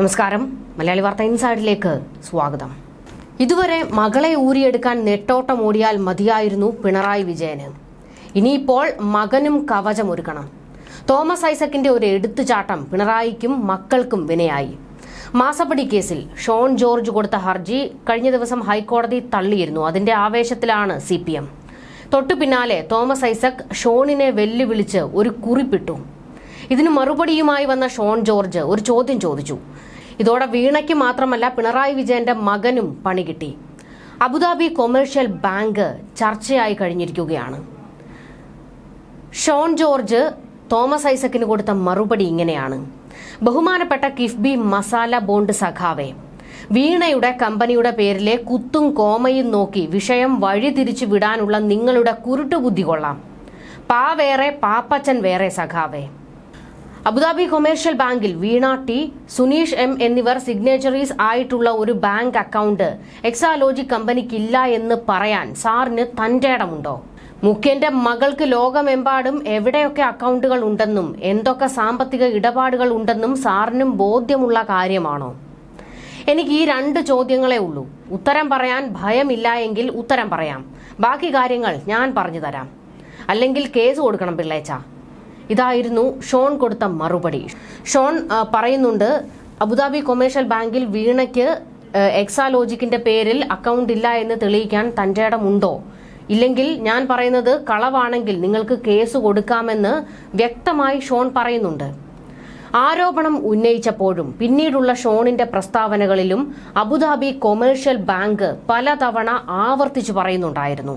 നമസ്കാരം. മലയാളി വാർത്ത ഇൻസൈഡിലേക്ക് സ്വാഗതം. ഇതുവരെ മകളെ ഊരിയെടുക്കാൻ നെട്ടോട്ടം ഓടിയാൽ മതിയായിരുന്നു പിണറായി വിജയന്. ഇനിയിപ്പോൾ മകനും കവചമൊരുക്കണം. തോമസ് ഐസക്കിന്റെ ഒരു എടുത്തുചാട്ടം പിണറായിക്കും മക്കൾക്കും വിനയായി. മാസപ്പടി കേസിൽ ഷോൺ ജോർജ് കൊടുത്ത ഹർജി കഴിഞ്ഞ ദിവസം ഹൈക്കോടതി തള്ളിയിരുന്നു. അതിന്റെ ആവേശത്തിലാണ് സി പി എം. തൊട്ടു പിന്നാലെ തോമസ് ഐസക് ഷോണിനെ വെല്ലുവിളിച്ച് ഒരു കുറിപ്പിട്ടു. ഇതിന് മറുപടിയുമായി വന്ന ഷോൺ ജോർജ് ഒരു ചോദ്യം ചോദിച്ചു. ഇതോടെ വീണയ്ക്ക് മാത്രമല്ല പിണറായി വിജയന്റെ മകനും പണി കിട്ടി. അബുദാബി കൊമേഴ്ഷ്യൽ ബാങ്ക് ചർച്ചയായി കഴിഞ്ഞിരിക്കുകയാണ്. ഷോൺ ജോർജ് തോമസ് ഐസക്കിന് കൊടുത്ത മറുപടി ഇങ്ങനെയാണ്. ബഹുമാനപ്പെട്ട കിഫ്ബി മസാല ബോണ്ട് സഖാവെ വീണയുടെ കമ്പനിയുടെ പേരിലെ കുത്തും കോമയും നോക്കി വിഷയം വഴിതിരിച്ചു വിടാനുള്ള നിങ്ങളുടെ കുരുട്ടുബുദ്ധി കൊള്ളാം. പാ വേറെ പാപ്പച്ചൻ വേറെ സഖാവേ. അബുദാബി കൊമേഴ്ഷ്യൽ ബാങ്കിൽ വീണ ടി സുനീഷ് എം എന്നിവർ സിഗ്നേച്ചറീസ് ആയിട്ടുള്ള ഒരു ബാങ്ക് അക്കൗണ്ട് എക്സാലോജി കമ്പനിക്കില്ല എന്ന് പറയാൻ സാറിന് തന്റെ ഇടമുണ്ടോ? മുഖ്യന്റെ മകൾക്ക് ലോകമെമ്പാടും എവിടെയൊക്കെ അക്കൗണ്ടുകൾ ഉണ്ടെന്നും എന്തൊക്കെ സാമ്പത്തിക ഇടപാടുകൾ ഉണ്ടെന്നും സാറിനും ബോധ്യമുള്ള കാര്യമാണോ? എനിക്ക് ഈ രണ്ട് ചോദ്യങ്ങളെ ഉള്ളൂ. ഉത്തരം പറയാൻ ഭയമില്ല എങ്കിൽ ഉത്തരം പറയാം. ബാക്കി കാര്യങ്ങൾ ഞാൻ പറഞ്ഞു തരാം. അല്ലെങ്കിൽ കേസ് കൊടുക്കണം പിള്ളേച്ച. ഇതായിരുന്നു ഷോൺ കൊടുത്ത മറുപടി. ഷോൺ പറയുന്നുണ്ട് അബുദാബി കൊമേഴ്ഷ്യൽ ബാങ്കിൽ വീണയ്ക്ക് എക്സാലോജിക്കിന്റെ പേരിൽ അക്കൗണ്ട് ഇല്ല എന്ന് തെളിയിക്കാൻ തന്റെ ഇടമുണ്ടോ ഇല്ലെങ്കിൽ ഞാൻ പറയുന്നത് കളവാണെങ്കിൽ നിങ്ങൾക്ക് കേസ് കൊടുക്കാമെന്ന് വ്യക്തമായി ഷോൺ പറയുന്നുണ്ട്. ആരോപണം ഉന്നയിച്ചപ്പോഴും പിന്നീടുള്ള ഷോണിന്റെ പ്രസ്താവനകളിലും അബുദാബി കൊമേഴ്ഷ്യൽ ബാങ്ക് പലതവണ ആവർത്തിച്ചു പറയുന്നുണ്ടായിരുന്നു.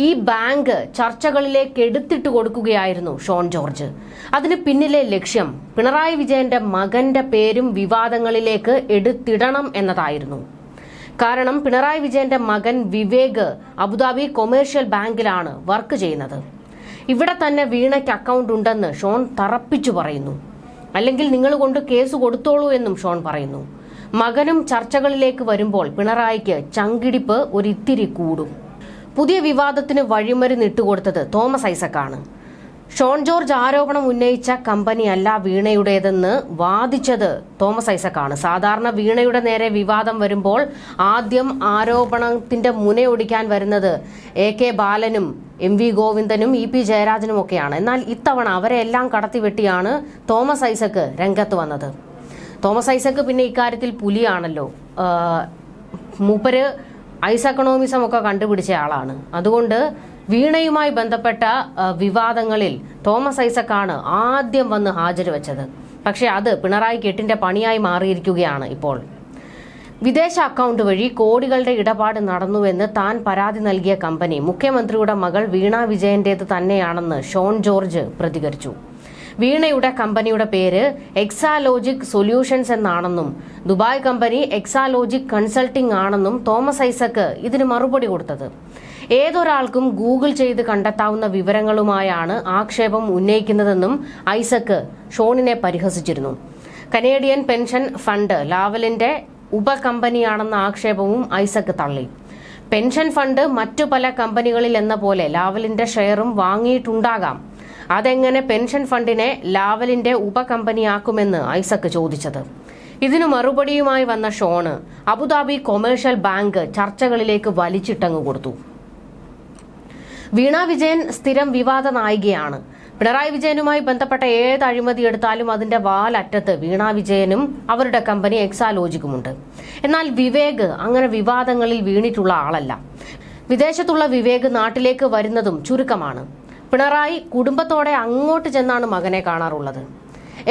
ഈ ബാങ്ക് ചർച്ചകളിലേക്ക് എടുത്തിട്ട് കൊടുക്കുകയായിരുന്നു ഷോൺ ജോർജ്. അതിന് പിന്നിലെ ലക്ഷ്യം പിണറായി വിജയന്റെ മകന്റെ പേരും വിവാദങ്ങളിലേക്ക് എടുത്തിടണം എന്നതായിരുന്നു. കാരണം പിണറായി വിജയന്റെ മകൻ വിവേക് അബുദാബി കൊമേഴ്ഷ്യൽ ബാങ്കിലാണ് വർക്ക് ചെയ്യുന്നത്. ഇവിടെ തന്നെ വീണയ്ക്ക് അക്കൗണ്ട് ഉണ്ടെന്ന് ഷോൺ തറപ്പിച്ചു പറയുന്നു. അല്ലെങ്കിൽ നിങ്ങൾ കൊണ്ട് കേസ് കൊടുത്തോളൂ എന്നും ഷോൺ പറയുന്നു. മകനും ചർച്ചകളിലേക്ക് വരുമ്പോൾ പിണറായിക്ക് ചങ്കിടിപ്പ് ഒരിത്തിരി കൂടും. പുതിയ വിവാദത്തിന് വഴിമരുന്ന് ഇട്ടുകൊടുത്തത് തോമസ് ഐസക്കാണ്. ഷോൺ ജോർജ് ആരോപണം ഉന്നയിച്ച കമ്പനിയല്ല വീണയുടേതെന്ന് വാദിച്ചത് തോമസ് ഐസക്കാണ്. സാധാരണ വീണയുടെ നേരെ വിവാദം വരുമ്പോൾ ആദ്യം ആരോപണത്തിന്റെ മുനയൊടിക്കാൻ വരുന്നത് എ കെ ബാലനും എം വി ഗോവിന്ദനും ഇ പി ജയരാജനും ഒക്കെയാണ്. എന്നാൽ ഇത്തവണ അവരെ എല്ലാം കടത്തിവെട്ടിയാണ് തോമസ് ഐസക്ക് രംഗത്ത് വന്നത്. തോമസ് ഐസക്ക് പിന്നെ ഇക്കാര്യത്തിൽ പുലിയാണല്ലോ. മൂപ്പര് ഐസക്കണോമിസം ഒക്കെ കണ്ടുപിടിച്ച ആളാണ്. അതുകൊണ്ട് വീണയുമായി ബന്ധപ്പെട്ട വിവാദങ്ങളിൽ തോമസ് ഐസക്കാണ് ആദ്യം വന്ന് ഹാജർ വെച്ചത് പക്ഷേ അത് പിണറായി കെട്ടിന്റെ പണിയായി മാറിയിരിക്കുകയാണ് ഇപ്പോൾ. വിദേശ അക്കൗണ്ട് വഴി കോടികളുടെ ഇടപാട് നടന്നുവെന്ന് താൻ പരാതി നൽകിയ കമ്പനി മുഖ്യമന്ത്രിയുടെ മകൾ വീണ വിജയന്റേത് തന്നെയാണെന്ന് ഷോൺ ജോർജ് പ്രതികരിച്ചു. വീണയുടെ കമ്പനിയുടെ പേര് എക്സാലോജിക് സൊല്യൂഷൻസ് എന്നാണെന്നും ദുബായ് കമ്പനി എക്സാലോജിക് കൺസൾട്ടിംഗ് ആണെന്നും തോമസ് ഐസക്ക് ഇതിന് മറുപടി കൊടുത്തത്. ഏതൊരാൾക്കും ഗൂഗിൾ ചെയ്ത് കണ്ടെത്താവുന്ന വിവരങ്ങളുമായാണ് ആക്ഷേപം ഉന്നയിക്കുന്നതെന്നും ഐസക്ക് ഷോണിനെ പരിഹസിച്ചിരുന്നു. കനേഡിയൻ പെൻഷൻ ഫണ്ട് ലാവലിന്റെ ഉപകമ്പനിയാണെന്ന ആക്ഷേപവും ഐസക്ക് തള്ളി. പെൻഷൻ ഫണ്ട് മറ്റു പല കമ്പനികളിൽ എന്ന പോലെ ലാവലിന്റെ ഷെയറും വാങ്ങിയിട്ടുണ്ടാകാം. അതെങ്ങനെ പെൻഷൻ ഫണ്ടിനെ ലാവലിന്റെ ഉപകമ്പനിയാക്കുമെന്ന് ഐസക് ചോദിച്ചത്. ഇതിനു മറുപടിയുമായി വന്ന Shone Abu Dhabi commercial bank ചർച്ചകളിലേക്ക് വലിച്ചിട്ടങ്ങ് കൊടുത്തു. വീണ വിജയൻ സ്ഥിരം വിവാദ നായികയാണ്. പിണറായി വിജയനുമായി ബന്ധപ്പെട്ട ഏത് അഴിമതി എടുത്താലും അതിന്റെ വാലറ്റത്ത് വീണ വിജയനും അവരുടെ കമ്പനി എക്സാലോജിക്കുമുണ്ട്. എന്നാൽ വിവേക് അങ്ങനെ വിവാദങ്ങളിൽ വീണിട്ടുള്ള ആളല്ല. വിദേശത്തുള്ള വിവേക് നാട്ടിലേക്ക് വരുന്നതും ചുരുക്കമാണ്. പിണറായി കുടുംബത്തോടെ അങ്ങോട്ട് ചെന്നാണ് മകനെ കാണാറുള്ളത്.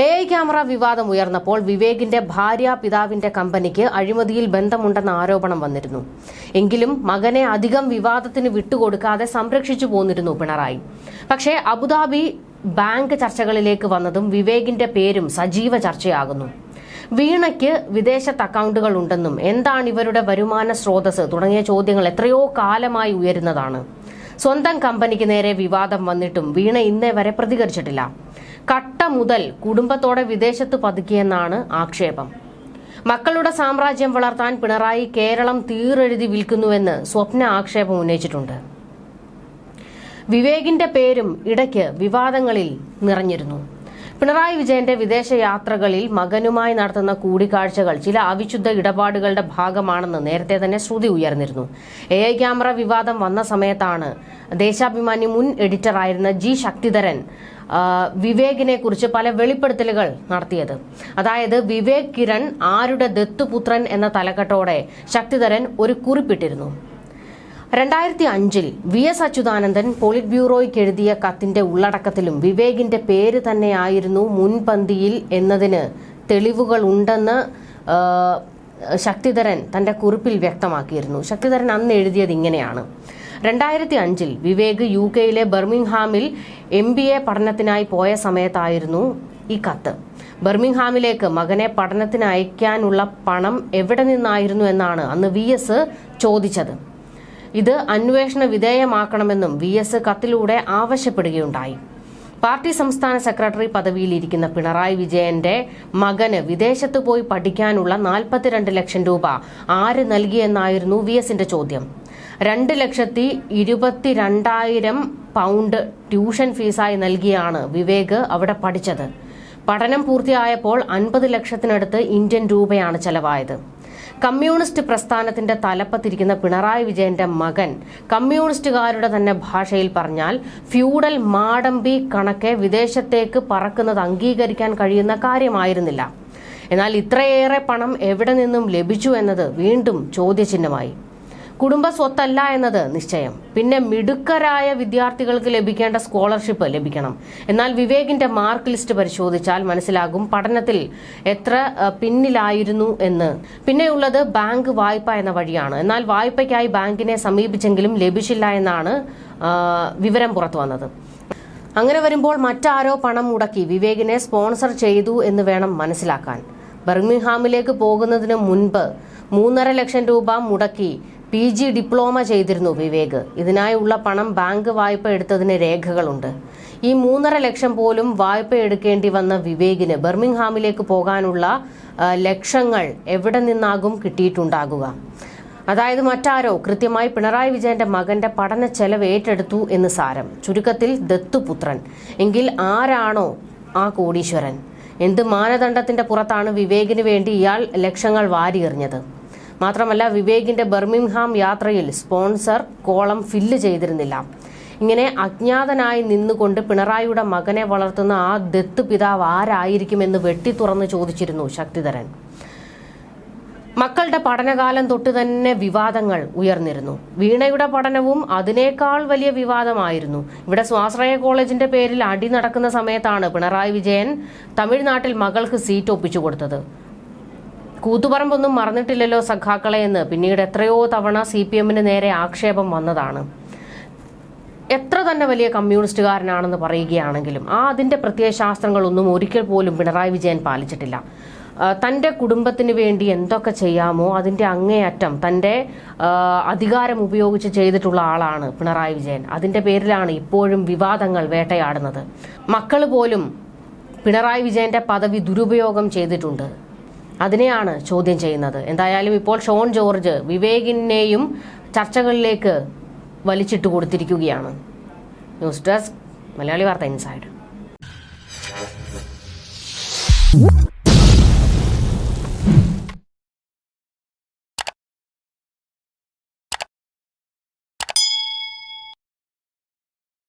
എ ഐ ക്യാമറ വിവാദം ഉയർന്നപ്പോൾ വിവേകിന്റെ ഭാര്യ പിതാവിന്റെ കമ്പനിക്ക് അഴിമതിയിൽ ബന്ധമുണ്ടെന്ന ആരോപണം വന്നിരുന്നു. എങ്കിലും മകനെ അധികം വിവാദത്തിന് വിട്ടുകൊടുക്കാതെ സംരക്ഷിച്ചു പോന്നിരുന്നു പിണറായി. പക്ഷേ അബുദാബി ബാങ്ക് ചർച്ചകളിലേക്ക് വന്നതും വിവേകിന്റെ പേരും സജീവ ചർച്ചയാകുന്നു. വീണയ്ക്ക് വിദേശത്ത് അക്കൗണ്ടുകൾ ഉണ്ടെന്നും എന്താണ് ഇവരുടെ വരുമാന സ്രോതസ് തുടങ്ങിയ ചോദ്യങ്ങൾ എത്രയോ കാലമായി ഉയരുന്നതാണ്. സ്വന്തം കമ്പനിക്ക് നേരെ വിവാദം വന്നിട്ടും വീണ ഇന്നേ വരെ പ്രതികരിച്ചിട്ടില്ല. കട്ട മുതൽ കുടുംബത്തോടെ വിദേശത്ത് പതുക്കിയെന്നാണ് ആക്ഷേപം. മക്കളുടെ സാമ്രാജ്യം വളർത്താൻ പിണറായി കേരളം തീറെഴുതി വിൽക്കുന്നുവെന്ന് സ്വപ്ന ആക്ഷേപം ഉന്നയിച്ചിട്ടുണ്ട്. വിവേകിന്റെ പേരും ഇടയ്ക്ക് വിവാദങ്ങളിൽ നിറഞ്ഞിരുന്നു. പിണറായി വിജയന്റെ വിദേശ യാത്രകളിൽ മകനുമായി നടത്തുന്ന കൂടിക്കാഴ്ചകൾ ചില അവിശുദ്ധ ഇടപാടുകളുടെ ഭാഗമാണെന്ന് നേരത്തെ തന്നെ ശ്രുതി ഉയർന്നിരുന്നു. എ ഐ ക്യാമറ വിവാദം വന്ന സമയത്താണ് ദേശാഭിമാനി മുൻ എഡിറ്ററായിരുന്ന ജി ശക്തിധരൻ വിവേകിനെ കുറിച്ച് പല വെളിപ്പെടുത്തലുകൾ നടത്തിയത്. അതായത് വിവേക് കിരൺ ആരുടെ ദത്തുപുത്രൻ എന്ന തലക്കെട്ടോടെ ശക്തിധരൻ ഒരു കുറിപ്പിട്ടിരുന്നു. രണ്ടായിരത്തി അഞ്ചിൽ വി എസ് അച്യുതാനന്ദൻ പോളിറ്റ് ബ്യൂറോയ്ക്ക് എഴുതിയ കത്തിന്റെ ഉള്ളടക്കത്തിലും വിവേകിന്റെ പേര് തന്നെയായിരുന്നു മുൻപന്തിയിൽ എന്നതിന് തെളിവുകൾ ഉണ്ടെന്ന് ശക്തിധരൻ തന്റെ കുറിപ്പിൽ വ്യക്തമാക്കിയിരുന്നു. ശക്തിധരൻ അന്ന് എഴുതിയത് ഇങ്ങനെയാണ്. രണ്ടായിരത്തി അഞ്ചിൽ വിവേക് യു കെയിലെ ബർമിംഗ്ഹാമിൽ എം ബി എ പഠനത്തിനായി പോയ സമയത്തായിരുന്നു ഈ കത്ത്. ബർമിംഗ്ഹാമിലേക്ക് മകനെ പഠനത്തിന് അയക്കാനുള്ള പണം എവിടെ നിന്നായിരുന്നു എന്നാണ് അന്ന് വി എസ് ചോദിച്ചത്. ഇത് അന്വേഷണ വിധേയമാക്കണമെന്നും വി എസ് കത്തിലൂടെ ആവശ്യപ്പെടുകയുണ്ടായി. പാർട്ടി സംസ്ഥാന സെക്രട്ടറി പദവിയിലിരിക്കുന്ന പിണറായി വിജയന്റെ മകന് വിദേശത്ത് പോയി പഠിക്കാനുള്ള നാൽപ്പത്തിരണ്ട് ലക്ഷം രൂപ ആര് നൽകിയെന്നായിരുന്നു വി എസിന്റെ ചോദ്യം. രണ്ട് ലക്ഷത്തി ഇരുപത്തിരണ്ടായിരം പൗണ്ട് ട്യൂഷൻ ഫീസായി നൽകിയാണ് വിവേക് അവിടെ പഠിച്ചത്. പഠനം പൂർത്തിയായപ്പോൾ അൻപത് ലക്ഷത്തിനടുത്ത് ഇന്ത്യൻ രൂപയാണ് ചെലവായത്. കമ്മ്യൂണിസ്റ്റ് പ്രസ്ഥാനത്തിന്റെ തലപ്പത്തിരിക്കുന്ന പിണറായി വിജയന്റെ മകൻ കമ്മ്യൂണിസ്റ്റുകാരുടെ തന്നെ ഭാഷയിൽ പറഞ്ഞാൽ ഫ്യൂഡൽ മാടമ്പി കണക്കെ വിദേശത്തേക്ക് പറക്കുന്നത് അംഗീകരിക്കാൻ കഴിയുന്ന കാര്യമായിരുന്നില്ല. എന്നാൽ ഇത്രയേറെ പണം എവിടെ നിന്നും ലഭിച്ചു എന്നത് വീണ്ടും ചോദ്യചിഹ്നമായി. കുടുംബ സ്വത്തല്ല എന്നത് നിശ്ചയം. പിന്നെ മിടുക്കരായ വിദ്യാർത്ഥികൾക്ക് ലഭിക്കേണ്ട സ്കോളർഷിപ്പ് ലഭിക്കണം. എന്നാൽ വിവേകിന്റെ മാർക്ക് ലിസ്റ്റ് പരിശോധിച്ചാൽ മനസ്സിലാകും പഠനത്തിൽ എത്ര പിന്നിലായിരുന്നു എന്ന്. പിന്നെയുള്ളത് ബാങ്ക് വായ്പ എന്ന വഴിയാണ്. എന്നാൽ വായ്പയ്ക്കായി ബാങ്കിനെ സമീപിച്ചെങ്കിലും ലഭിച്ചില്ല എന്നാണ് വിവരം പുറത്തു വന്നത്. അങ്ങനെ വരുമ്പോൾ മറ്റാരോ പണം മുടക്കി വിവേകിനെ സ്പോൺസർ ചെയ്തു എന്ന് വേണം മനസ്സിലാക്കാൻ. ബർമിംഗ്ഹാമിലേക്ക് പോകുന്നതിന് മുൻപ് മൂന്നര ലക്ഷം രൂപ മുടക്കി പി ജി ഡിപ്ലോമ ചെയ്തിരുന്നു വിവേക്. ഇതിനായുള്ള പണം ബാങ്ക് വായ്പ എടുത്തതിന് രേഖകളുണ്ട്. ഈ മൂന്നര ലക്ഷം പോലും വായ്പ എടുക്കേണ്ടി വന്ന വിവേകിന് ബർമിംഗ്ഹാമിലേക്ക് പോകാനുള്ള ലക്ഷങ്ങൾ എവിടെ നിന്നാകും കിട്ടിയിട്ടുണ്ടാകുക. അതായത് മറ്റാരോ കൃത്യമായി പിണറായി വിജയന്റെ മകന്റെ പഠന ചെലവ് ഏറ്റെടുത്തു എന്ന് സാരം. ചുരുക്കത്തിൽ ദത്തുപുത്രൻ. എങ്കിൽ ആരാണോ ആ കോടീശ്വരൻ? എന്ത് മാനദണ്ഡത്തിന്റെ പുറത്താണ് വിവേകിന് വേണ്ടി ഇയാൾ ലക്ഷങ്ങൾ വാരിയെറിഞ്ഞത് മാത്രമല്ല വിവേകിന്റെ ബർമിംഗ്ഹാം യാത്രയിൽ സ്പോൺസർ കോളം ഫില്ല് ചെയ്തിരുന്നില്ല. ഇങ്ങനെ അജ്ഞാതനായി നിന്നുകൊണ്ട് പിണറായിയുടെ മകനെ വളർത്തുന്ന ആ ദത്ത് പിതാവ് ആരായിരിക്കുമെന്ന് വെട്ടി തുറന്ന് ചോദിച്ചിരുന്നു ശക്തിധരൻ. മക്കളുടെ പഠനകാലം തൊട്ട് തന്നെ വിവാദങ്ങൾ ഉയർന്നിരുന്നു. വീണയുടെ പഠനവും അതിനേക്കാൾ വലിയ വിവാദമായിരുന്നു. ഇവിടെ സ്വാശ്രയ കോളേജിന്റെ പേരിൽ അടി നടക്കുന്ന സമയത്താണ് പിണറായി വിജയൻ തമിഴ്നാട്ടിൽ മകൾക്ക് സീറ്റ് ഒപ്പിച്ചു കൊടുത്തത് കൂത്തുപറമ്പൊന്നും മറന്നിട്ടില്ലല്ലോ സഖാക്കളെ എന്ന് പിന്നീട് എത്രയോ തവണ സി പി എമ്മിന് നേരെ ആക്ഷേപം വന്നതാണ്. എത്ര തന്നെ വലിയ കമ്മ്യൂണിസ്റ്റുകാരനാണെന്ന് പറയുകയാണെങ്കിലും ആ അതിന്റെ പ്രത്യയശാസ്ത്രങ്ങളൊന്നും ഒരിക്കൽ പോലും പിണറായി വിജയൻ പാലിച്ചിട്ടില്ല. ആ, തന്റെ കുടുംബത്തിന് വേണ്ടി എന്തൊക്കെ ചെയ്യാമോ അതിന്റെ അങ്ങേയറ്റം തന്റെ അധികാരം ഉപയോഗിച്ച് ചെയ്തിട്ടുള്ള ആളാണ് പിണറായി വിജയൻ. അതിന്റെ പേരിലാണ് ഇപ്പോഴും വിവാദങ്ങൾ വേട്ടയാടുന്നത്. മക്കൾ പോലും പിണറായി വിജയന്റെ പദവി ദുരുപയോഗം ചെയ്തിട്ടുണ്ട്. അതിനെയാണ് ചോദ്യം ചെയ്യുന്നത്. എന്തായാലും ഇപ്പോൾ ഷോൺ ജോർജ് വിവേകിനെയും ചർച്ചകളിലേക്ക് വലിച്ചിട്ട് കൊടുത്തിരിക്കുകയാണ്. ന്യൂസ് ഡെസ്ക് മലയാളി വാർത്ത ഇൻസൈഡ്.